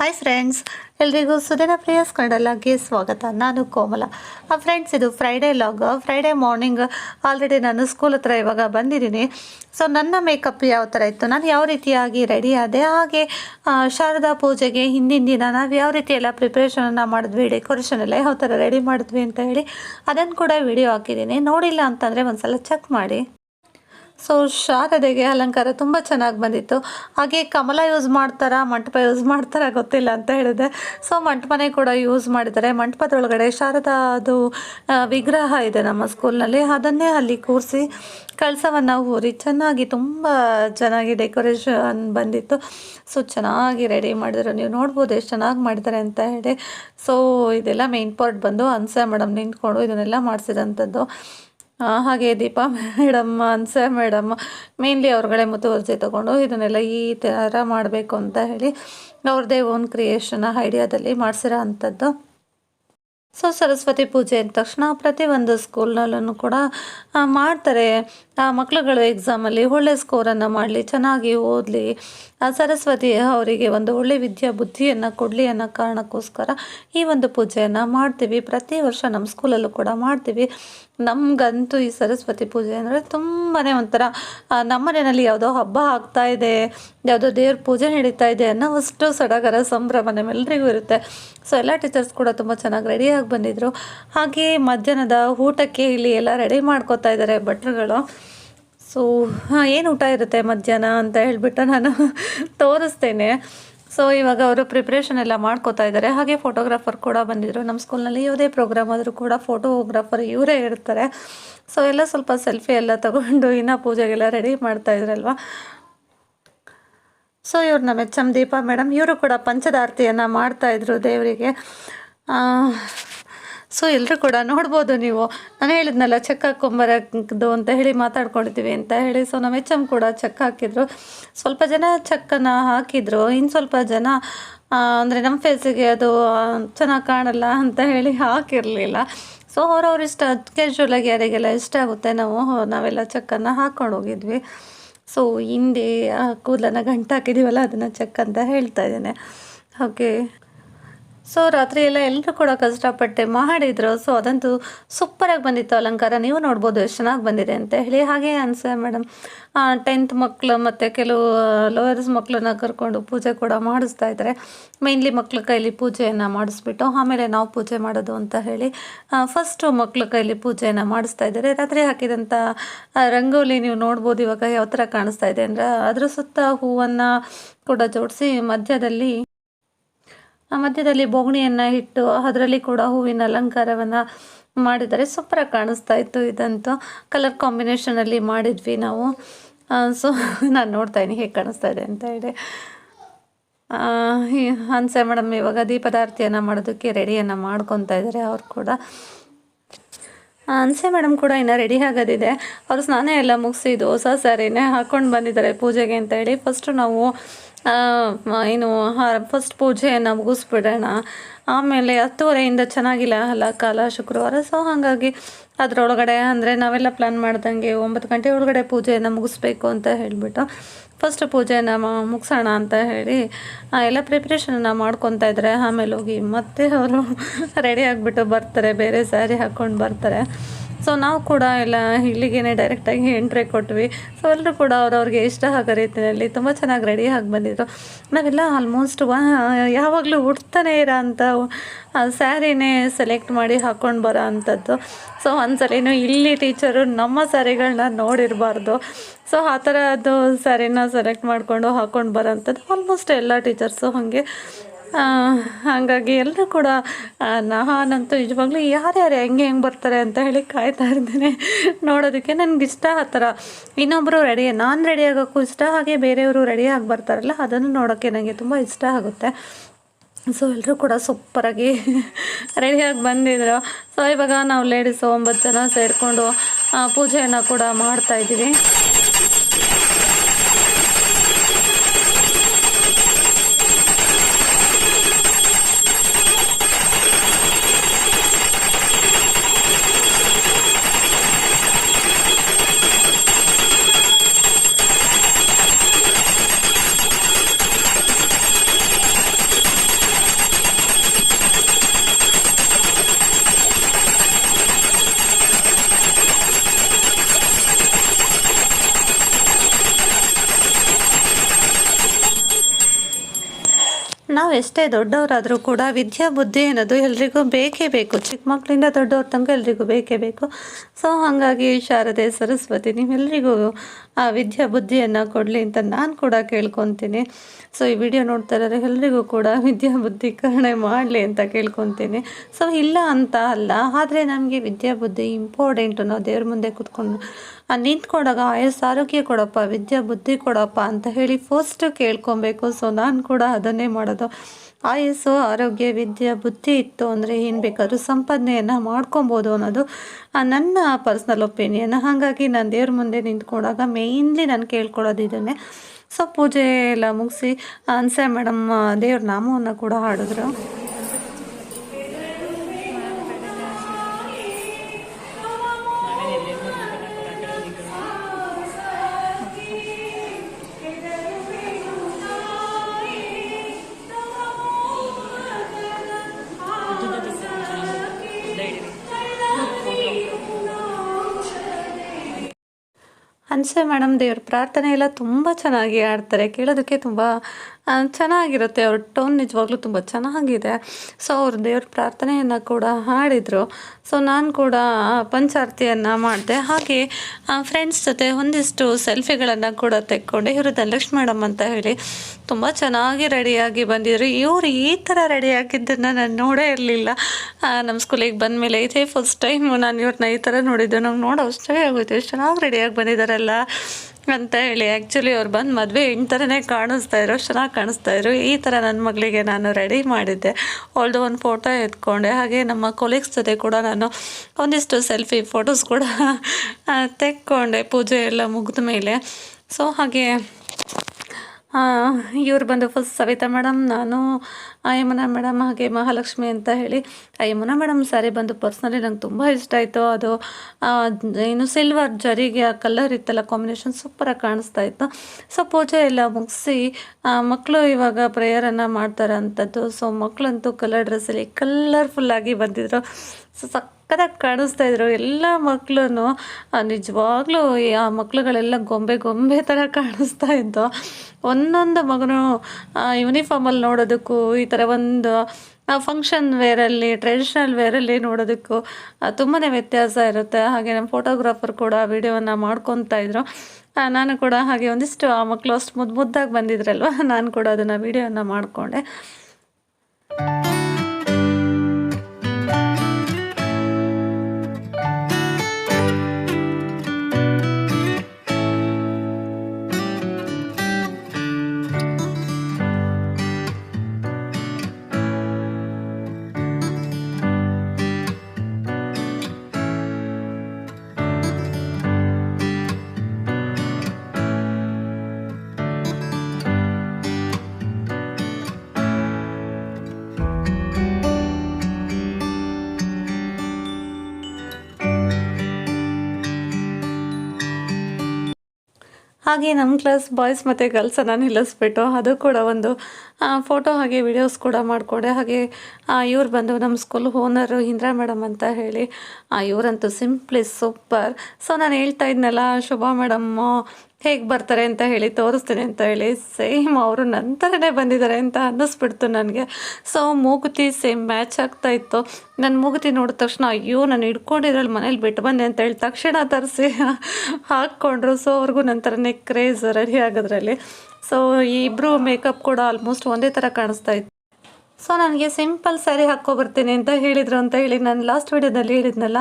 Hi friends ಎಲ್ರಿಗೂ ಸುದಿನ ಪ್ರಿಯಸ್ ಕನ್ನಡಲಾಗಿ ಸ್ವಾಗತ. ನಾನು ಕೋಮಲ. ಫ್ರೆಂಡ್ಸ್ ಇದು Friday vlog Friday morning already ನಾನು ಸ್ಕೂಲ್ ಹತ್ರ ಇವಾಗ ಬಂದಿದ್ದೀನಿ. ಸೊ ನನ್ನ ಮೇಕಪ್ ಯಾವ ಥರ ಇತ್ತು? ನಾನು ಯಾವ ರೀತಿಯಾಗಿ ರೆಡಿ ಆದೆ? ಹಾಗೆ ಶಾರದಾ ಪೂಜೆಗೆ ಹಿಂದಿನ ದಿನ ನಾವು ಯಾವ ರೀತಿ ಎಲ್ಲ ಪ್ರಿಪ್ರೇಷನನ್ನು ಮಾಡಿದ್ವಿ? ಡೆಕೋರೇಷನ್ ಎಲ್ಲ ಯಾವ ಥರ ರೆಡಿ ಮಾಡಿದ್ವಿ ಅಂತ ಹೇಳಿ ಅದನ್ನು ಕೂಡ ವಿಡಿಯೋ ಹಾಕಿದ್ದೀನಿ. ನೋಡಿಲ್ಲ ಅಂತಂದರೆ ಒಂದು ಸಲ ಚೆಕ್ ಮಾಡಿ. ಸೊ ಶಾರದೆಗೆ ಅಲಂಕಾರ ತುಂಬ ಚೆನ್ನಾಗಿ ಬಂದಿತ್ತು. ಹಾಗೆ ಕಮಲ ಯೂಸ್ ಮಾಡ್ತಾರಾ, ಮಂಟಪ ಯೂಸ್ ಮಾಡ್ತಾರಾ ಗೊತ್ತಿಲ್ಲ ಅಂತ ಹೇಳಿದೆ. ಸೊ ಮಂಟಪನೇ ಕೂಡ ಯೂಸ್ ಮಾಡಿದ್ದಾರೆ. ಮಂಟಪದೊಳಗಡೆ ಶಾರದಾ ಅದು ವಿಗ್ರಹ ಇದೆ ನಮ್ಮ ಸ್ಕೂಲ್ನಲ್ಲಿ ಅದನ್ನೇ ಅಲ್ಲಿ ಕೂರಿಸಿ ಕಳಸವನ್ನು ಊರಿ ಚೆನ್ನಾಗಿ ತುಂಬ ಚೆನ್ನಾಗಿ ಡೆಕೋರೇಷನ್ ಬಂದಿತ್ತು. ಸೊ ಚೆನ್ನಾಗಿ ರೆಡಿ ಮಾಡಿದ್ರು. ನೀವು ನೋಡ್ಬೋದು ಎಷ್ಟು ಚೆನ್ನಾಗಿ ಮಾಡಿದ್ದಾರೆ ಅಂತ ಹೇಳಿ. ಸೊ ಇದೆಲ್ಲ ಮೇನ್ ಪಾರ್ಟ್ ಬಂದು ಅನ್ಸೆ ಮೇಡಮ್ ನಿಂತ್ಕೊಂಡು ಇದನ್ನೆಲ್ಲ ಮಾಡಿಸಿದಂಥದ್ದು ಹಾಗೆ ದೀಪಾ ಮೇಡಮ್ ಅನ್ಸೆ ಮೇಡಮ್ ಮೇನ್ಲಿ ಅವ್ರಗಳೇ ಮುತುವರ್ಜಿ ತಗೊಂಡು ಇದನ್ನೆಲ್ಲ ಈ ಥರ ಮಾಡಬೇಕು ಅಂತ ಹೇಳಿ ಅವ್ರದ್ದೇ ಓನ್ ಕ್ರಿಯೇಷನ್ ಐಡಿಯಾದಲ್ಲಿ ಮಾಡಿಸಿರೋ ಅಂಥದ್ದು. ಸೊ ಸರಸ್ವತಿ ಪೂಜೆ ಅಂದ ತಕ್ಷಣ ಪ್ರತಿಯೊಂದು ಸ್ಕೂಲ್ನಲ್ಲೂ ಕೂಡ ಮಾಡ್ತಾರೆ. ಆ ಮಕ್ಕಳುಗಳು ಎಕ್ಸಾಮಲ್ಲಿ ಒಳ್ಳೆ ಸ್ಕೋರನ್ನು ಮಾಡಲಿ, ಚೆನ್ನಾಗಿ ಓದಲಿ. ಸರಸ್ವತಿ ಅವರಿಗೆ ಒಂದು ಒಳ್ಳೆ ವಿದ್ಯಾ ಬುದ್ಧಿಯನ್ನು ಕೊಡಲಿ ಅನ್ನೋ ಕಾರಣಕ್ಕೋಸ್ಕರ ಈ ಒಂದು ಪೂಜೆಯನ್ನು ಮಾಡ್ತೀವಿ. ಪ್ರತಿ ವರ್ಷ ನಮ್ಮ ಸ್ಕೂಲಲ್ಲೂ ಕೂಡ ಮಾಡ್ತೀವಿ. ನಮಗಂತೂ ಈ ಸರಸ್ವತಿ ಪೂಜೆ ಅಂದರೆ ತುಂಬಾ ಒಂಥರ ನಮ್ಮ ಮನೆಯಲ್ಲಿ ಯಾವುದೋ ಹಬ್ಬ ಆಗ್ತಾ ಇದೆ, ಯಾವುದೋ ದೇವ್ರ ಪೂಜೆ ನಡೀತಾ ಇದೆ ಅನ್ನೋ ಅಷ್ಟು ಸಡಗರ ಸಂಭ್ರಮ ನಮ್ಮೆಲ್ಲರಿಗೂ ಇರುತ್ತೆ. ಸೊ ಎಲ್ಲ ಟೀಚರ್ಸ್ ಕೂಡ ತುಂಬ ಚೆನ್ನಾಗಿ ರೆಡಿಯಾಗಿ ಬಂದಿದ್ದರು ಹಾಗೆ ಮಧ್ಯಾಹ್ನದ ಊಟಕ್ಕೆ ಇಲ್ಲಿ ಎಲ್ಲ ರೆಡಿ ಮಾಡ್ಕೋತಾ ಇದ್ದಾರೆ ಭಟ್ರುಗಳು. ಸೊ ಏನು ಊಟ ಇರುತ್ತೆ ಮಧ್ಯಾಹ್ನ ಅಂತ ಹೇಳಿಬಿಟ್ಟು ನಾನು ತೋರಿಸ್ತೇನೆ. ಸೊ ಇವಾಗ ಅವರು ಪ್ರಿಪ್ರೇಷನ್ ಎಲ್ಲ ಮಾಡ್ಕೋತಾ ಇದ್ದಾರೆ. ಹಾಗೆ ಫೋಟೋಗ್ರಾಫರ್ ಕೂಡ ಬಂದಿದ್ದರು ನಮ್ಮ ಸ್ಕೂಲ್ನಲ್ಲಿ ಯಾವುದೇ ಪ್ರೋಗ್ರಾಮ್ ಆದರೂ ಕೂಡ ಫೋಟೋಗ್ರಾಫರ್ ಇವರೇ ಇರ್ತಾರೆ. ಸೊ ಎಲ್ಲ ಸ್ವಲ್ಪ ಸೆಲ್ಫಿ ಎಲ್ಲ ತಗೊಂಡು ಇನ್ನೂ ಪೂಜೆಗೆಲ್ಲ ರೆಡಿ ಮಾಡ್ತಾ ಇದ್ರಲ್ವ? ಸೊ ಇವ್ರು ನಮ್ಮ ಎಚ್ ಎಂ ದೀಪಾ ಮೇಡಮ್. ಇವರು ಕೂಡ ಪಂಚದಾರತಿಯನ್ನು ಮಾಡ್ತಾಯಿದ್ರು ದೇವರಿಗೆ. ಸೊ ಎಲ್ಲರೂ ಕೂಡ ನೋಡ್ಬೋದು ನೀವು. ನಾನು ಹೇಳಿದ್ನಲ್ಲ, ಚೆಕ್ ಹಾಕೊಂಬರದು ಅಂತ ಹೇಳಿ ಮಾತಾಡ್ಕೊಂಡಿದ್ದೀವಿ ಅಂತ ಹೇಳಿ. ಸೊ ನಮ್ಮ ಎಚ್ ಎಂ ಕೂಡ ಚೆಕ್ ಹಾಕಿದ್ರು. ಸ್ವಲ್ಪ ಜನ ಚೆಕ್ಕನ್ನು ಹಾಕಿದ್ರು. ಇನ್ನು ಸ್ವಲ್ಪ ಜನ ಅಂದರೆ ನಮ್ಮ ಫೇಸಿಗೆ ಅದು ಚೆನ್ನಾಗಿ ಕಾಣಲ್ಲ ಅಂತ ಹೇಳಿ ಹಾಕಿರಲಿಲ್ಲ. ಸೊ ಅವ್ರವ್ರ ಇಷ್ಟ ಕ್ಯಾಶುವಲಾಗಿ ಯಾರಿಗೆಲ್ಲ ಇಷ್ಟ ಆಗುತ್ತೆ, ನಾವು, ನಾವೆಲ್ಲ ಚೆಕ್ಕನ್ನು ಹಾಕ್ಕೊಂಡು ಹೋಗಿದ್ವಿ. ಸೊ ಹಿಂದೆ ಕೂದಲನ್ನು ಕೂದಲನ್ನ ಗಂಟು ಹಾಕಿದ್ದೀವಲ್ಲ ಅದನ್ನು ಚೆಕ್ ಅಂತ ಹೇಳ್ತಾ ಇದ್ದೇನೆ. ಓಕೆ. ಸೊ ರಾತ್ರಿ ಎಲ್ಲ ಎಲ್ಲರೂ ಕೂಡ ಕಷ್ಟಪಟ್ಟೆ ಮಾಡಿದ್ರು ಸೊ ಅದಂತೂ ಸೂಪರಾಗಿ ಬಂದಿತ್ತು ಅಲಂಕಾರ. ನೀವು ನೋಡ್ಬೋದು ಎಷ್ಟು ಚೆನ್ನಾಗಿ ಬಂದಿದೆ ಅಂತ ಹೇಳಿ ಹಾಗೆ ಅನ್ಸ ಮೇಡಮ್ ಟೆಂತ್ ಮಕ್ಕಳು ಮತ್ತು ಕೆಲವು ಲೋಯರ್ಸ್ ಮಕ್ಕಳನ್ನ ಕರ್ಕೊಂಡು ಪೂಜೆ ಕೂಡ ಮಾಡಿಸ್ತಾ ಇದ್ದಾರೆ. ಮೇನ್ಲಿ ಮಕ್ಕಳ ಕೈಲಿ ಪೂಜೆಯನ್ನು ಮಾಡಿಸ್ಬಿಟ್ಟು ಆಮೇಲೆ ನಾವು ಪೂಜೆ ಮಾಡೋದು ಅಂತ ಹೇಳಿ ಫಸ್ಟು ಮಕ್ಕಳ ಕೈಲಿ ಪೂಜೆಯನ್ನು ಮಾಡಿಸ್ತಾ ಇದ್ದಾರೆ. ರಾತ್ರಿ ಹಾಕಿದಂಥ ರಂಗೋಲಿ ನೀವು ನೋಡ್ಬೋದು ಇವಾಗ ಯಾವ ಥರ ಕಾಣಿಸ್ತಾ ಇದೆ ಅಂದರೆ ಅದ್ರ ಸುತ್ತ ಹೂವನ್ನು ಕೂಡ ಜೋಡಿಸಿ ಮಧ್ಯದಲ್ಲಿ ಮಧ್ಯದಲ್ಲಿ ಬೋಗಣಿಯನ್ನು ಇಟ್ಟು ಅದರಲ್ಲಿ ಕೂಡ ಹೂವಿನ ಅಲಂಕಾರವನ್ನು ಮಾಡಿದ್ದಾರೆ. ಸೂಪರಾಗಿ ಕಾಣಿಸ್ತಾ ಇತ್ತು ಇದಂತೂ. ಕಲರ್ ಕಾಂಬಿನೇಷನಲ್ಲಿ ಮಾಡಿದ್ವಿ ನಾವು. ಸೊ ನಾನು ನೋಡ್ತಾ ಇದ್ದೀನಿ ಹೇಗೆ ಕಾಣಿಸ್ತಾ ಇದೆ ಅಂತ ಹೇಳಿ. ಹನ್ಸೆ ಮೇಡಮ್, ಇವಾಗ ದೀಪದಾರ್ತಿಯನ್ನು ಮಾಡೋದಕ್ಕೆ ರೆಡಿಯನ್ನು ಮಾಡ್ಕೊತಾ ಇದ್ದಾರೆ ಅವ್ರು ಕೂಡ. ಅನ್ಸೆ ಮೇಡಮ್ ಕೂಡ ಇನ್ನೂ ರೆಡಿ ಆಗೋದಿದೆ. ಅವರು ಸ್ನಾನ ಎಲ್ಲ ಮುಗಿಸಿದ್ದು ಹೊಸ ಸ್ಯಾರಿನೇ ಹಾಕ್ಕೊಂಡು ಬಂದಿದ್ದಾರೆ ಪೂಜೆಗೆ ಅಂತ ಹೇಳಿ. ಫಸ್ಟು ನಾವು ಏನು ಫಸ್ಟ್ ಪೂಜೆಯನ್ನು ಮುಗಿಸ್ಬಿಡೋಣ. ಆಮೇಲೆ ಹತ್ತುವರೆಯಿಂದ ಚೆನ್ನಾಗಿಲ್ಲ, ಅಲ್ಲ, ಕಾಲ ಶುಕ್ರವಾರ. ಸೊ ಹಾಗಾಗಿ ಅದರೊಳಗಡೆ ಅಂದರೆ ನಾವೆಲ್ಲ ಪ್ಲ್ಯಾನ್ ಮಾಡ್ದಂಗೆ ಒಂಬತ್ತು ಗಂಟೆ ಒಳಗಡೆ ಪೂಜೆಯನ್ನು ಮುಗಿಸ್ಬೇಕು ಅಂತ ಹೇಳಿಬಿಟ್ಟು ಫಸ್ಟ್ ಪೂಜೆನ ಮುಗಿಸೋಣ ಅಂತ ಹೇಳಿ ಎಲ್ಲ ಪ್ರಿಪ್ರೇಷನನ್ನು ಮಾಡ್ಕೊತಾ ಇದ್ದಾರೆ ಆಮೇಲೆ ಹೋಗಿ ಮತ್ತೆ ಅವರು ರೆಡಿ ಆಗಿಬಿಟ್ಟು ಬರ್ತಾರೆ, ಬೇರೆ ಸ್ಯಾರಿ ಹಾಕ್ಕೊಂಡು ಬರ್ತಾರೆ. ಸೊ ನಾವು ಕೂಡ ಎಲ್ಲ ಇಲ್ಲಿಗೇನೆ ಡೈರೆಕ್ಟಾಗಿ ಎಂಟ್ರಿ ಕೊಟ್ವಿ. ಸೊ ಎಲ್ಲರೂ ಕೂಡ ಅವ್ರವ್ರಿಗೆ ಇಷ್ಟ ಆಗೋ ರೀತಿಯಲ್ಲಿ ತುಂಬ ಚೆನ್ನಾಗಿ ರೆಡಿ ಆಗಿ ಬಂದಿದ್ರು. ನಾವೆಲ್ಲ ಆಲ್ಮೋಸ್ಟ್ ವಾ, ಯಾವಾಗಲೂ ಉಡ್ತಾನೆ ಇರೋ ಅಂಥ ಸ್ಯಾರಿನೇ ಸೆಲೆಕ್ಟ್ ಮಾಡಿ ಹಾಕ್ಕೊಂಡು ಬರೋ ಅಂಥದ್ದು. ಸೊ ಒಂದ್ಸಲಿನೂ ಇಲ್ಲಿ ಟೀಚರು ನಮ್ಮ ಸ್ಯಾರಿಗಳನ್ನ ನೋಡಿರಬಾರ್ದು. ಸೊ ಆ ಥರದ್ದು ಸ್ಯಾರಿನ ಸೆಲೆಕ್ಟ್ ಮಾಡಿಕೊಂಡು ಹಾಕ್ಕೊಂಡು ಬರೋಂಥದ್ದು ಆಲ್ಮೋಸ್ಟ್ ಎಲ್ಲ ಟೀಚರ್ಸು ಹಾಗೆ. ಹಾಗಾಗಿ ಎಲ್ಲರೂ ಕೂಡ ನಾನಂತೂ ನಿಜವಾಗ್ಲೂ ಯಾರ್ಯಾರು ಹೆಂಗೆ ಹೆಂಗೆ ಬರ್ತಾರೆ ಅಂತ ಹೇಳಿ ಕಾಯ್ತಾ ಇದ್ದೇನೆ ನೋಡೋದಕ್ಕೆ ನನಗೆ ಇಷ್ಟ ಆ ಥರ. ಇನ್ನೊಬ್ಬರು ರೆಡಿ ನಾನು ರೆಡಿ ಆಗೋಕ್ಕೂ ಇಷ್ಟ, ಹಾಗೆ ಬೇರೆಯವರು ರೆಡಿ ಆಗಿ ಬರ್ತಾರಲ್ಲ, ಅದನ್ನು ನೋಡೋಕ್ಕೆ ನನಗೆ ತುಂಬ ಇಷ್ಟ ಆಗುತ್ತೆ. ಸೊ ಎಲ್ಲರೂ ಕೂಡ ಸೂಪರಾಗಿ ರೆಡಿಯಾಗಿ ಬಂದಿದ್ರು. ಸೊ ಇವಾಗ ನಾವು ಲೇಡೀಸು ಒಂಬತ್ತು ಜನ ಸೇರಿಕೊಂಡು ಪೂಜೆಯನ್ನು ಕೂಡ ಮಾಡ್ತಾ ಎಷ್ಟೇ ದೊಡ್ಡವರಾದರೂ ಕೂಡ ವಿದ್ಯಾ ಬುದ್ಧಿ ಅನ್ನೋದು ಎಲ್ರಿಗೂ ಬೇಕೇ ಬೇಕು. ಚಿಕ್ಕ ಮಕ್ಕಳಿಂದ ದೊಡ್ಡವ್ರ ತನಕ ಎಲ್ರಿಗೂ ಬೇಕೇ ಬೇಕು. ಸೊ ಹಾಗಾಗಿ ಶಾರದೆ ಸರಸ್ವತಿ ನಿಮ್ಮೆಲ್ಲರಿಗೂ ಆ ವಿದ್ಯಾ ಬುದ್ಧಿಯನ್ನು ಕೊಡಲಿ ಅಂತ ನಾನು ಕೂಡ ಕೇಳ್ಕೊತೀನಿ. ಸೊ ಈ ವಿಡಿಯೋ ನೋಡ್ತಾ ಇರೋರು ಎಲ್ರಿಗೂ ಕೂಡ ವಿದ್ಯಾ ಬುದ್ಧಿ ಕರುಣೆ ಮಾಡಲಿ ಅಂತ ಕೇಳ್ಕೊತೀನಿ. ಸೊ ಇಲ್ಲ ಅಂತ ಅಲ್ಲ, ಆದರೆ ನಮಗೆ ವಿದ್ಯಾ ಬುದ್ಧಿ ಇಂಪಾರ್ಟೆಂಟು ನಾವು ದೇವ್ರ ಮುಂದೆ ಕೂತ್ಕೊಂಡು ನಿಂತ್ಕೊಂಡಾಗ ಆಯಸ್ ಆರೋಗ್ಯ ಕೊಡಪ್ಪ, ವಿದ್ಯಾ ಬುದ್ಧಿ ಕೊಡಪ್ಪ ಅಂತ ಹೇಳಿ ಫಸ್ಟ್ ಕೇಳ್ಕೊಬೇಕು. ಸೊ ನಾನು ಕೂಡ ಅದನ್ನೇ ಮಾಡೋದು. ಆಯಸ್ಸು ಆರೋಗ್ಯ, ವಿದ್ಯೆ, ಬುದ್ಧಿ ಇತ್ತು ಅಂದರೆ ಏನು ಬೇಕಾದ್ರೂ ಸಂಪಾದನೆಯನ್ನು ಮಾಡ್ಕೊಬೋದು ಅನ್ನೋದು ನನ್ನ ಪರ್ಸ್ನಲ್ ಒಪಿನಿಯನ್ ಹಾಗಾಗಿ ನಾನು ದೇವ್ರ ಮುಂದೆ ನಿಂತ್ಕೊಂಡಾಗ ಮೇಯ್ನ್ಲಿ ನಾನು ಕೇಳ್ಕೊಳ್ಳೋದು ಇದನ್ನೇ. ಸೊ ಪೂಜೆ ಎಲ್ಲ ಮುಗಿಸಿ ಅನ್ಸೆ ಮೇಡಮ್ ದೇವ್ರ ನಾಮವನ್ನು ಕೂಡ ಹಾಡಿದ್ರು. ಹನ್ಸೆ ಮೇಡಮ್ ದೇವ್ರ ಪ್ರಾರ್ಥನೆ ಎಲ್ಲ ತುಂಬ ಚೆನ್ನಾಗಿ ಆಡ್ತಾರೆ ಕೇಳೋದಕ್ಕೆ ತುಂಬ ಚೆನ್ನಾಗಿರುತ್ತೆ. ಅವ್ರ ಟೋನ್ ನಿಜವಾಗ್ಲೂ ತುಂಬ ಚೆನ್ನಾಗಿದೆ. ಸೊ ಅವ್ರ ದೇವ್ರ ಪ್ರಾರ್ಥನೆಯನ್ನು ಕೂಡ ಹಾಡಿದರು. ಸೊ ನಾನು ಕೂಡ ಪಂಚಾರತಿಯನ್ನು ಮಾಡಿದೆ. ಹಾಗೆ ಫ್ರೆಂಡ್ಸ್ ಜೊತೆ ಒಂದಿಷ್ಟು ಸೆಲ್ಫಿಗಳನ್ನು ಕೂಡ ತೆಕ್ಕೊಂಡೆ, ಇವರು ಧನಲಕ್ಷ್ಮಿ ಮೇಡಮ್ ಅಂತ ಹೇಳಿ ತುಂಬ ಚೆನ್ನಾಗಿ ರೆಡಿಯಾಗಿ ಬಂದಿದ್ರು. ಇವರು ಈ ಥರ ರೆಡಿಯಾಗಿದ್ದನ್ನು ನಾನು ನೋಡೇ ಇರಲಿಲ್ಲ. ನಮ್ಮ ಸ್ಕೂಲಿಗೆ ಬಂದ ಮೇಲೆ ಇದೇ ಫಸ್ಟ್ ಟೈಮ್ ನಾನು ಇವ್ರನ್ನ ಈ ಥರ ನೋಡಿದ್ದು. ನಂಗೆ ನೋಡೋ ಅಷ್ಟೇ ಆಗೋಯ್ತು. ಎಷ್ಟು ಚೆನ್ನಾಗಿ ರೆಡಿಯಾಗಿ ಬಂದಿದ್ದಾರಲ್ಲ ಅಂತ ಹೇಳಿ ಆ್ಯಕ್ಚುಲಿ ಅವ್ರು ಬಂದು ಮದುವೆ ಹೆಣ್ಣು ಥರನೇ ಕಾಣಿಸ್ತಾ ಇದ್ರು, ಚೆನ್ನಾಗಿ ಕಾಣಿಸ್ತಾ ಇದ್ರು. ಈ ಥರ ನನ್ನ ಮಗಳಿಗೆ ನಾನು ರೆಡಿ ಮಾಡಿದ್ದೆ. ಅವಳದು ಒಂದು ಫೋಟೋ ಎತ್ಕೊಂಡೆ. ಹಾಗೆ ನಮ್ಮ ಕೊಲೀಗ್ಸ್ ಜೊತೆ ಕೂಡ ನಾನು ಒಂದಿಷ್ಟು ಸೆಲ್ಫಿ ಫೋಟೋಸ್ ಕೂಡ ತೆಕ್ಕೊಂಡೆ ಪೂಜೆ ಎಲ್ಲ ಮುಗಿದ ಮೇಲೆ. ಸೊ ಹಾಗೆ ಇವ್ರು ಬಂದು ಫಸ್ಟ್ ಸವಿತಾ ಮೇಡಮ್ ನಾನು ಯಮುನಾ ಮೇಡಮ್ ಹಾಗೆ ಮಹಾಲಕ್ಷ್ಮಿ ಅಂತ ಹೇಳಿ ಆ ಮೇಡಮ್ ಸ್ಯಾರಿ ಬಂದು ಪರ್ಸ್ನಲಿ ನಂಗೆ ತುಂಬ ಇಷ್ಟ ಆಯಿತು. ಅದು ಏನು ಸಿಲ್ವರ್ ಜರಿಗೆ ಆ ಕಲರ್ ಇತ್ತಲ್ಲ ಕಾಂಬಿನೇಷನ್ ಸೂಪರಾಗಿ ಕಾಣಿಸ್ತಾ ಇತ್ತು. ಸೊ ಪೂಜೆ ಎಲ್ಲ ಮುಗಿಸಿ ಮಕ್ಕಳು ಇವಾಗ ಪ್ರೇಯರನ್ನು ಮಾಡ್ತಾರೆ ಅಂಥದ್ದು ಸೊ ಮಕ್ಕಳಂತೂ ಕಲರ್ ಡ್ರೆಸ್ಸಲ್ಲಿ ಕಲರ್ಫುಲ್ಲಾಗಿ ಬಂದಿದ್ರು. ಸೊ ಸಕ್ಕತ್ತಾಗಿ ಕಾಣಿಸ್ತಾ ಇದ್ರು. ಎಲ್ಲ ಮಕ್ಕಳು ನಿಜವಾಗ್ಲೂ ಆ ಮಕ್ಕಳುಗಳೆಲ್ಲ ಗೊಂಬೆ ಗೊಂಬೆ ಥರ ಕಾಣಿಸ್ತಾ ಇದ್ದು ಒಂದೊಂದು ಮಗನು ಯೂನಿಫಾರ್ಮಲ್ಲಿ ನೋಡೋದಕ್ಕೂ, ಈ ಥರ ಒಂದು ಫಂಕ್ಷನ್ ವೇರಲ್ಲಿ ಟ್ರೆಡಿಷ್ನಲ್ ವೇರಲ್ಲಿ ನೋಡೋದಕ್ಕೂ ತುಂಬಾ ವ್ಯತ್ಯಾಸ ಇರುತ್ತೆ. ಹಾಗೆ ನಮ್ಮ ಫೋಟೋಗ್ರಾಫರ್ ಕೂಡ ವಿಡಿಯೋವನ್ನು ಮಾಡ್ಕೊತಾ ಇದ್ರು. ನಾನು ಕೂಡ ಹಾಗೆ ಒಂದಿಷ್ಟು ಆ ಮಕ್ಕಳು ಅಷ್ಟು ಮುದ್ದು ಮುದ್ದಾಗಿ ಬಂದಿದ್ರಲ್ವ, ನಾನು ಕೂಡ ಅದನ್ನು ವಿಡಿಯೋನ ಮಾಡಿಕೊಂಡೆ. ಹಾಗೆ ನಮ್ಮ ಕ್ಲಾಸ್ ಬಾಯ್ಸ್ ಮತ್ತು ಗರ್ಲ್ಸನ್ನು ನಿಲ್ಲಿಸ್ಬಿಟ್ಟು ಅದು ಕೂಡ ಒಂದು ಫೋಟೋ ಹಾಗೆ ವಿಡಿಯೋಸ್ ಕೂಡ ಮಾಡಿಕೊಂಡೆ. ಹಾಗೆ ಇವ್ರು ಬಂದು ನಮ್ಮ ಸ್ಕೂಲ್ ಓನರು ಇಂದ್ರಾ ಮೇಡಮ್ ಅಂತ ಹೇಳಿ ಇವರಂತೂ ಸಿಂಪ್ಲಿ ಸೂಪರ್ ಸೊ ನಾನು ಹೇಳ್ತಾ ಇದ್ನಲ್ಲ, ಶೋಭಾ ಮೇಡಮ್ಮು ಹೇಗೆ ಬರ್ತಾರೆ ಅಂತ ಹೇಳಿ, ತೋರಿಸ್ತೀನಿ ಅಂತ ಹೇಳಿ ಸೇಮ್ ಅವರು ನಂತರನೇ ಬಂದಿದ್ದಾರೆ ಅಂತ ಅನ್ನಿಸ್ಬಿಡ್ತು ನನಗೆ. ಸೊ ಮೂಗುತಿ ಸೇಮ್ ಮ್ಯಾಚ್ ಆಗ್ತಾ ಇತ್ತು. ನನ್ನ ಮೂಗುತಿ ನೋಡಿದ ತಕ್ಷಣ, ಅಯ್ಯೋ, ನಾನು ಹಿಡ್ಕೊಂಡಿದ್ರಲ್ಲಿ ಮನೇಲಿ ಬಿಟ್ಟು ಬಂದೆ ಅಂತ ಹೇಳಿ ತಕ್ಷಣ ತರಿಸಿ ಹಾಕ್ಕೊಂಡ್ರು. ಸೊ ಅವ್ರಿಗೂ ನಂತರನೇ ಕ್ರೇಜ್ ರೆಡಿ ಆಗೋದ್ರಲ್ಲಿ. ಸೊ ಇಬ್ಬರು ಮೇಕಪ್ ಕೂಡ ಆಲ್ಮೋಸ್ಟ್ ಒಂದೇ ಥರ ಕಾಣಿಸ್ತಾ ಇತ್ತು. ಸೊ ನನಗೆ ಸಿಂಪಲ್ ಸ್ಯಾರಿ ಹಾಕ್ಕೊಬರ್ತೀನಿ ಅಂತ ಹೇಳಿದರು ಅಂತ ಹೇಳಿ ನಾನು ಲಾಸ್ಟ್ ವೀಡಿಯೋದಲ್ಲಿ ಹೇಳಿದ್ನಲ್ಲ.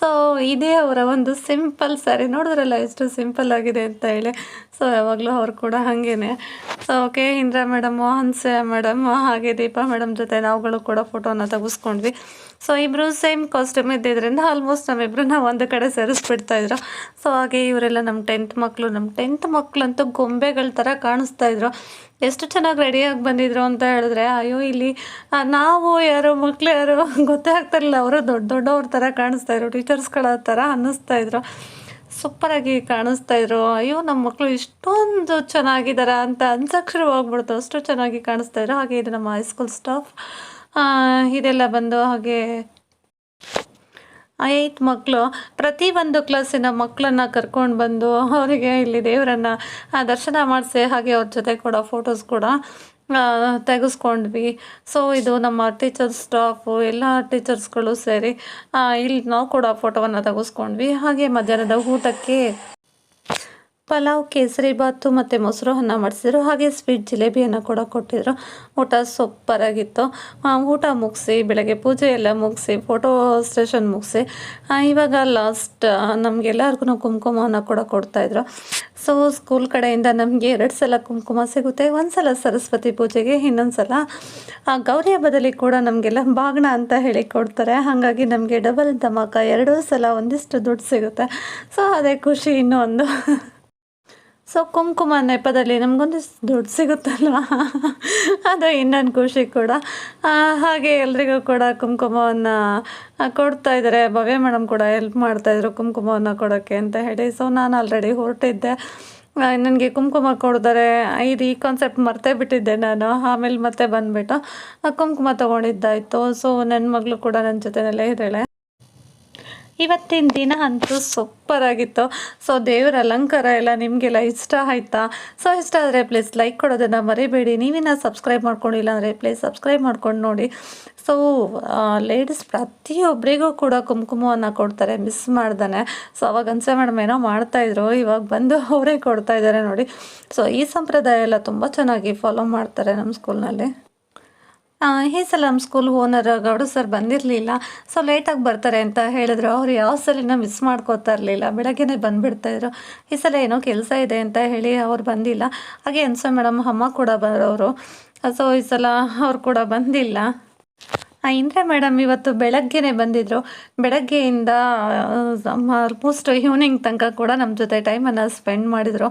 ಸೊ ಇದೇ ಅವರ ಒಂದು ಸಿಂಪಲ್ ಸ್ಯಾರಿ ನೋಡಿದ್ರಲ್ಲ ಎಷ್ಟು ಸಿಂಪಲ್ ಆಗಿದೆ ಅಂತ ಹೇಳಿ. ಸೊ ಯಾವಾಗಲೂ ಅವ್ರು ಕೂಡ ಹಾಗೇನೆ. ಸೊ ಓಕೆ ಇಂದ್ರಾ ಮೇಡಮು ಹನ್ಸೆ ಮೇಡಮ್ ಹಾಗೆ ದೀಪಾ ಮೇಡಮ್ ಜೊತೆ ನಾವುಗಳು ಕೂಡ ಫೋಟೋನ ತೆಗೆಸ್ಕೊಂಡ್ವಿ. ಸೊ ಇಬ್ಬರು ಸೇಮ್ ಕಾಸ್ಟ್ಯೂಮ್ ಇದ್ದಿದ್ದರಿಂದ ಆಲ್ಮೋಸ್ಟ್ ನಮ್ಮಿಬ್ರನ್ನ ಒಂದು ಕಡೆ ಸೇರಿಸ್ಬಿಡ್ತಾ ಇದ್ರು. ಸೊ ಹಾಗೆ ಇವರೆಲ್ಲ ನಮ್ಮ ಟೆಂತ್ ಮಕ್ಕಳು ನಮ್ಮ ಟೆಂತ್ ಮಕ್ಕಳಂತೂ ಗೊಂಬೆಗಳ ಥರ ಕಾಣಿಸ್ತಾ ಇದ್ರು. ಎಷ್ಟು ಚೆನ್ನಾಗಿ ರೆಡಿಯಾಗಿ ಬಂದಿದ್ರು ಅಂತ ಹೇಳಿದ್ರೆ, ಅಯ್ಯೋ, ಇಲ್ಲಿ ನಾವು ಯಾರು ಮಕ್ಕಳು ಯಾರು ಗೊತ್ತೇ ಆಗ್ತಾಯಿರಲಿಲ್ಲ ಅವರು ದೊಡ್ಡ ದೊಡ್ಡವ್ರ ಥರ ಕಾಣಿಸ್ತಾ ಇದ್ರು. ಟೀಚರ್ಸ್ಗಳ ಥರ ಅನ್ನಿಸ್ತಾ ಇದ್ರು. ಸೂಪರಾಗಿ ಕಾಣಿಸ್ತಾ ಇದ್ರು. ಅಯ್ಯೋ ನಮ್ಮ ಮಕ್ಕಳು ಇಷ್ಟೊಂದು ಚೆನ್ನಾಗಿದ್ದಾರೆ ಅಂತ ಅನ್ಸಕ್ಷರವಾಗ್ಬಿಡ್ತು ಅಷ್ಟು ಚೆನ್ನಾಗಿ ಕಾಣಿಸ್ತಾ ಇದ್ರು. ಹಾಗೆ ಇದು ನಮ್ಮ ಹೈಸ್ಕೂಲ್ ಸ್ಟಾಫ್ ಇದೆಲ್ಲ ಬಂದು ಹಾಗೆ ಐತ್ ಮಕ್ಕಳು ಪ್ರತಿ ಒಂದು ಕ್ಲಾಸಿನ ಮಕ್ಕಳನ್ನ ಕರ್ಕೊಂಡು ಬಂದು ಅವರಿಗೆ ಇಲ್ಲಿ ದೇವರನ್ನು ದರ್ಶನ ಮಾಡಿಸಿ ಹಾಗೆ ಅವ್ರ ಜೊತೆ ಕೂಡ ಫೋಟೋಸ್ ಕೂಡ ತೆಗೆಸ್ಕೊಂಡ್ವಿ. ಸೊ ಇದು ನಮ್ಮ ಟೀಚರ್ಸ್ ಸ್ಟಾಫು ಎಲ್ಲ ಟೀಚರ್ಸ್ಗಳು ಸೇರಿ ಇಲ್ಲಿ ನಾವು ಕೂಡ ಫೋಟೋವನ್ನು ತೆಗೆಸ್ಕೊಂಡ್ವಿ. ಹಾಗೆ ಮಧ್ಯಾಹ್ನದ ಊಟಕ್ಕೆ ಪಲಾವ್, ಕೇಸರಿ ಬಾತು ಮತ್ತು ಮೊಸರು ಅನ್ನ ಮಾಡಿಸಿದ್ರು. ಹಾಗೆ ಸ್ವೀಟ್ ಜಿಲೇಬಿಯನ್ನು ಕೂಡ ಕೊಟ್ಟಿದ್ರು. ಊಟ ಸೂಪರಾಗಿತ್ತು ಊಟ ಮುಗಿಸಿ, ಬೆಳಗ್ಗೆ ಪೂಜೆ ಎಲ್ಲ ಮುಗಿಸಿ ಫೋಟೋ ಸ್ಟೇಷನ್ ಮುಗಿಸಿ ಇವಾಗ ಲಾಸ್ಟ್ ನಮಗೆಲ್ಲರಿಗೂ ಕುಂಕುಮವನ್ನು ಕೂಡ ಕೊಡ್ತಾಯಿದ್ರು. ಸೊ ಸ್ಕೂಲ್ ಕಡೆಯಿಂದ ನಮಗೆ ಎರಡು ಸಲ ಕುಂಕುಮ ಸಿಗುತ್ತೆ. ಒಂದು ಸಲ ಸರಸ್ವತಿ ಪೂಜೆಗೆ ಇನ್ನೊಂದು ಸಲ ಗೌರಿ ಹಬ್ಬದಲ್ಲಿ ಕೂಡ ನಮಗೆಲ್ಲ ಬಾಗ್ನ ಅಂತ ಹೇಳಿ ಕೊಡ್ತಾರೆ. ಹಾಗಾಗಿ ನಮಗೆ ಡಬಲ್ ಧಮಾಕ ಎರಡೂ ಸಲ ಒಂದಿಷ್ಟು ದುಡ್ಡು ಸಿಗುತ್ತೆ. ಸೊ ಅದೇ ಖುಷಿ ಇನ್ನೊಂದು. ಸೊ ಕುಂಕುಮ ನೆಪದಲ್ಲಿ ನಮಗೊಂದು ದುಡ್ಡು ಸಿಗುತ್ತಲ್ವ? ಅದು ಇನ್ನೊಂದು ಖುಷಿ ಕೂಡ. ಹಾಗೆ ಎಲ್ರಿಗೂ ಕೂಡ ಕುಂಕುಮವನ್ನು ಕೊಡ್ತಾ ಇದ್ದಾರೆ. ಭವ್ಯ ಮೇಡಮ್ ಕೂಡ ಹೆಲ್ಪ್ ಮಾಡ್ತಾಯಿದ್ರು ಕುಂಕುಮವನ್ನು ಕೊಡೋಕ್ಕೆ ಅಂತ ಹೇಳಿ. ಸೊ ನಾನು ಆಲ್ರೆಡಿ ಹೊರಟಿದ್ದೆ. ನನಗೆ ಕುಂಕುಮ ಕೊಡಿದರೆ ಇದು ಈ ಕಾನ್ಸೆಪ್ಟ್ ಮರ್ತೇ ಬಿಟ್ಟಿದ್ದೆ ನಾನು. ಆಮೇಲೆ ಮತ್ತೆ ಬಂದುಬಿಟ್ಟು ಕುಂಕುಮ ತೊಗೊಂಡಿದ್ದಾಯಿತು. ಸೊ ನನ್ನ ಮಗಳು ಕೂಡ ನನ್ನ ಜೊತೆಯಲ್ಲೇ ಇದ್ದಾಳೆ. ಇವತ್ತಿನ ದಿನ ಅಂತೂ ಸೂಪರ್ ಆಗಿತ್ತು. ಸೊ ದೇವರ ಅಲಂಕಾರ ಎಲ್ಲ ನಿಮಗೆಲ್ಲ ಇಷ್ಟ ಆಯ್ತಾ? ಸೊ ಇಷ್ಟ ಆದರೆ ಪ್ಲೀಸ್ ಲೈಕ್ ಕೊಡೋದನ್ನು ಮರಿಬೇಡಿ. ನೀವಿನ ಸಬ್ಸ್ಕ್ರೈಬ್ ಮಾಡ್ಕೊಂಡಿಲ್ಲ ಅಂದರೆ ಪ್ಲೀಸ್ ಸಬ್ಸ್ಕ್ರೈಬ್ ಮಾಡ್ಕೊಂಡು ನೋಡಿ. ಸೊ ಲೇಡೀಸ್ ಪ್ರತಿಯೊಬ್ಬರಿಗೂ ಕೂಡ ಕುಂಕುಮವನ್ನು ಕೊಡ್ತಾರೆ. ಮಿಸ್ ಮಾಡ್ದಾನೆ. ಸೊ ಅವಾಗ ಅನ್ಸೆ ಮೇಡಮ್ ಏನೋ ಮಾಡ್ತಾಯಿದ್ರು ಇವಾಗ ಬಂದು ಅವರೇ ಕೊಡ್ತಾ ಇದ್ದಾರೆ ನೋಡಿ. ಸೊ ಈ ಸಂಪ್ರದಾಯ ಎಲ್ಲ ತುಂಬ ಚೆನ್ನಾಗಿ ಫಾಲೋ ಮಾಡ್ತಾರೆ ನಮ್ಮ ಸ್ಕೂಲ್ನಲ್ಲಿ ಈ ಸಲ ನಮ್ಮ ಸ್ಕೂಲ್ ಓನರ್ ಗೌಡ ಸರ್ ಬಂದಿರಲಿಲ್ಲ. ಸೊ ಲೇಟಾಗಿ ಬರ್ತಾರೆ ಅಂತ ಹೇಳಿದ್ರು. ಅವ್ರು ಯಾವ ಸಲಿನ ಮಿಸ್ ಮಾಡ್ಕೋತಾ ಇರಲಿಲ್ಲ. ಬೆಳಗ್ಗೆನೇ ಬಂದುಬಿಡ್ತಾಯಿದ್ರು ಈ ಸಲ ಏನೋ ಕೆಲಸ ಇದೆ ಅಂತ ಹೇಳಿ ಅವ್ರು ಬಂದಿಲ್ಲ. ಹಾಗೆ ಅನ್ಸೋ ಮೇಡಮ್ ಅಮ್ಮ ಕೂಡ ಬರೋರು. ಸೊ ಈ ಸಲ ಅವ್ರು ಕೂಡ ಬಂದಿಲ್ಲ. ಇಂದ್ರೆ ಮೇಡಮ್ ಇವತ್ತು ಬೆಳಗ್ಗೆನೆ ಬಂದಿದ್ದರು ಬೆಳಗ್ಗೆಯಿಂದ ಆಲ್ಮೋಸ್ಟ್ ಈವ್ನಿಂಗ್ ತನಕ ಕೂಡ ನಮ್ಮ ಜೊತೆ ಟೈಮನ್ನು ಸ್ಪೆಂಡ್ ಮಾಡಿದರು.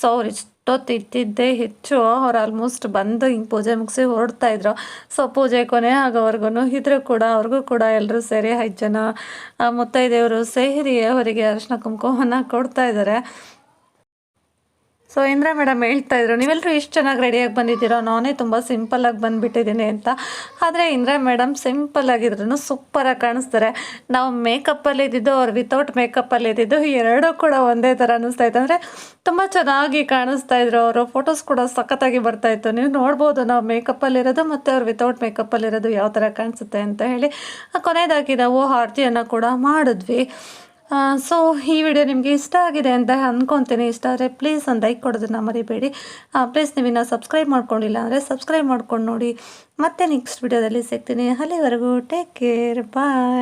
ಸೊ ಅವ್ರು ಇಷ್ಟೊತ್ತು ಇದ್ದಿದ್ದೇ ಹೆಚ್ಚು, ಅವ್ರು ಆಲ್ಮೋಸ್ಟ್ ಬಂದು ಹಿಂಗೆ ಪೂಜೆ ಮುಗಿಸಿ ಹೊರಡ್ತಾ ಇದ್ರು. ಸೊ ಪೂಜೆ ಕೊನೆ ಆಗೋವರೆಗೂ ಇದ್ರೂ ಕೂಡ, ಅವ್ರಿಗೂ ಕೂಡ ಎಲ್ಲರೂ ಸೇರಿ ಐದು ಜನ ಮುತ್ತೈದೆಯವರು ಸೇರಿ ಅವರಿಗೆ ಅರಿಶಿನ ಕುಂಕುಮವನ್ನು ಕೊಡ್ತಾ ಇದ್ದಾರೆ ಸೊ ಇಂದ್ರ ಮೇಡಮ್ ಹೇಳ್ತಾ ಇದ್ರು ನೀವೆಲ್ಲರೂ ಇಷ್ಟು ಚೆನ್ನಾಗಿ ರೆಡಿಯಾಗಿ ಬಂದಿದ್ದೀರೋ? ನಾನೇ ತುಂಬ ಸಿಂಪಲ್ಲಾಗಿ ಬಂದುಬಿಟ್ಟಿದ್ದೀನಿ ಅಂತ. ಆದರೆ ಇಂದ್ರ ಮೇಡಮ್ ಸಿಂಪಲ್ ಆಗಿದ್ರು ಸೂಪರಾಗಿ ಕಾಣಿಸ್ತಾರೆ. ನಾವು ಮೇಕಪ್ಪಲ್ಲಿ ಇದ್ದಿದ್ದು ಅವ್ರು ವಿತೌಟ್ ಮೇಕಪ್ಪಲ್ಲಿ ಇದ್ದಿದ್ದು ಎರಡೂ ಕೂಡ ಒಂದೇ ಥರ ಅನ್ನಿಸ್ತಾ ಇತ್ತು. ಅಂದರೆ ತುಂಬ ಚೆನ್ನಾಗಿ ಕಾಣಿಸ್ತಾ ಇದ್ರು ಅವರು. ಫೋಟೋಸ್ ಕೂಡ ಸಖತ್ತಾಗಿ ಬರ್ತಾ ಇತ್ತು. ನೀವು ನೋಡ್ಬೋದು ನಾವು ಮೇಕಪ್ಪಲ್ಲಿರೋದು ಮತ್ತು ಅವ್ರು ವಿತೌಟ್ ಮೇಕಪ್ಪಲ್ಲಿರೋದು ಯಾವ ಥರ ಕಾಣಿಸುತ್ತೆ ಅಂತ ಹೇಳಿ. ಕೊನೆಯದಾಗಿ ನಾವು ಆರತಿಯನ್ನು ಕೂಡ ಮಾಡಿದ್ವಿ. ಸೊ ಈ ವಿಡಿಯೋ ನಿಮಗೆ ಇಷ್ಟ ಆಗಿದೆ ಅಂತ ಅಂದ್ಕೊತೀನಿ ಇಷ್ಟ ಆದರೆ ಪ್ಲೀಸ್ ಒಂದು ಲೈಕ್ ಕೊಡೋದನ್ನ ಮರಿಬೇಡಿ. ಪ್ಲೀಸ್ ನೀವಿನ್ನ ಸಬ್ಸ್ಕ್ರೈಬ್ ಮಾಡ್ಕೊಂಡಿಲ್ಲ ಅಂದರೆ ಸಬ್ಸ್ಕ್ರೈಬ್ ಮಾಡ್ಕೊಂಡು ನೋಡಿ. ಮತ್ತೆ ನೆಕ್ಸ್ಟ್ ವಿಡಿಯೋದಲ್ಲಿ ಸಿಗ್ತೀನಿ. ಅಲ್ಲಿವರೆಗೂ ಟೇಕ್ ಕೇರ್ ಬಾಯ್